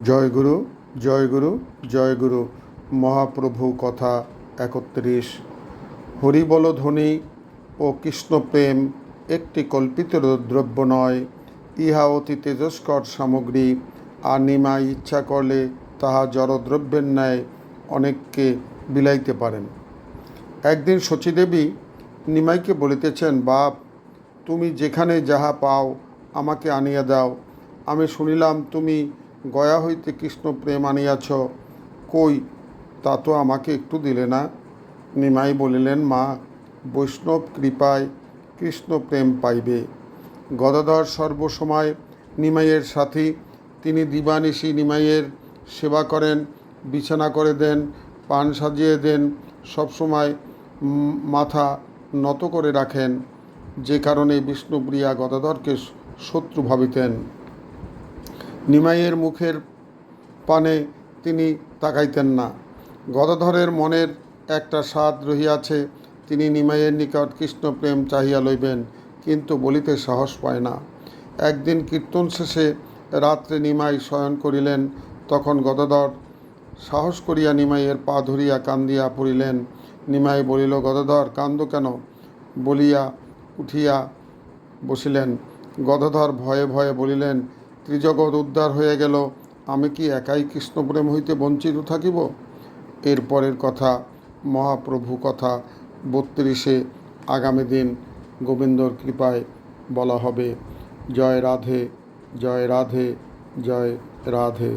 জয় গুরু জয় গুরু জয় গুরু। মহাপ্রভু কথা একত্রিশ। হরিবল ধ্বনি ও কৃষ্ণপ্রেম একটি কল্পিত দ্রব্য নয়। ইহা অতি তেজস্কর সামগ্রী। আর নিমাই ইচ্ছা করলে তাহা জড়দ্রব্যের ন্যায় অনেককে বিলাইতে পারেন। একদিন শচীদেবী নিমাইকে বলিতেছেন, বাপ, তুমি যেখানে যাহা পাও আমাকে আনিয়া দাও। আমি শুনিলাম তুমি গয়া হইতে কৃষ্ণ প্রেম আনিয়াছ, কই, তা তো আমাকে একটু দিলে না। নিমাই বলিলেন, মা, বৈষ্ণব কৃপায় কৃষ্ণ প্রেম পাইবে। গদাধর সর্বসময় নিমাইয়ের সাথী, তিনি দিবানিশি নিমাইয়ের সেবা করেন, বিছানা করে দেন, পান সাজিয়ে দেন, সবসময় মাথা নত করে রাখেন। যে কারণে বিষ্ণুপ্রিয়া গদাধরকে শত্রু ভাবিতেন। নিমাইয়ের মুখের পানে তিনি তাকাইতেন না। গদাধরের মনের একটা স্বাদ রহিয়াছে, তিনি নিমাইয়ের নিকট কৃষ্ণপ্রেম চাহিয়া লইবেন, কিন্তু বলিতে সাহস পায় না। একদিন কীর্তন শেষে রাত্রে নিমাই শয়ন করিলেন, তখন গদাধর সাহস করিয়া নিমাইয়ের পা ধরিয়া কান্দিয়া পড়িলেন। নিমাই বলিল, গদাধর, কান্দ কেন? বলিয়া উঠিয়া বসিলেন। গদাধর ভয়ে ভয়ে বলিলেন ত্রিজগৎ উদ্ধার হয়ে গেল। আমি কি একাই কৃষ্ণপ্রেম হইতে বঞ্চিত থাকিব? এরপরের কথা, মহাপ্রভু কথা বত্রিশে আগামী দিন গোবিন্দর কৃপায় বলা হবে। জয় রাধে জয় রাধে জয় রাধে।